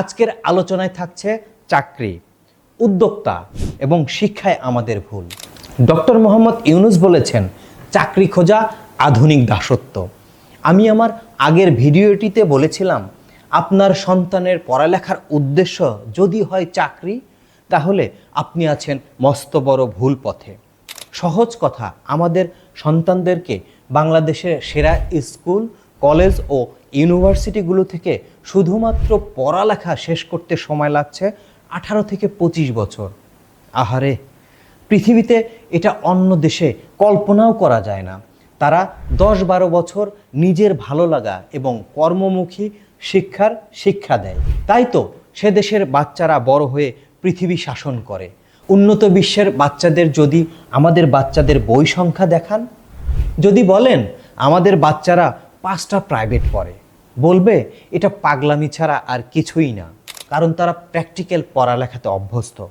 আজকের আলোচনায় থাকছে চাকরি, উদ্যোক্তা এবং শিক্ষায় আমাদের ভুল। ডক্টর মোহাম্মদ ইউনুস বলেছেন, চাকরি খোঁজা আধুনিক দাসত্ব। আমি আমার আগের ভিডিওটিতে বলেছিলাম, আপনার সন্তানের পড়ালেখার উদ্দেশ্য যদি হয় চাকরি, তাহলে আপনি আছেন মস্ত বড় ভুল পথে। সহজ কথা, আমাদের সন্তানদেরকে বাংলাদেশের সেরা স্কুল, কলেজ ও ইউনিভার্সিটিগুলো থেকে শুধুমাত্র পড়ালেখা শেষ করতে সময় লাগছে আঠারো থেকে পঁচিশ বছর। আহারে, পৃথিবীতে এটা অন্য দেশে কল্পনাও করা যায় না। তারা দশ বারো বছর নিজের ভালো লাগা এবং কর্মমুখী শিক্ষার শিক্ষা দেয়। তাই তো সে দেশের বাচ্চারা বড় হয়ে পৃথিবী শাসন করে। উন্নত বিশ্বের বাচ্চাদের যদি আমাদের বাচ্চাদের বই সংখ্যা দেখান, যদি বলেন আমাদের বাচ্চারা পাঁচটা প্রাইভেট পড়ে। বলবে এটা পাগলামি ছাড়া আর কিছুই না। কারণ তারা প্র্যাকটিক্যাল পড়ালেখাতে অভ্যস্ত।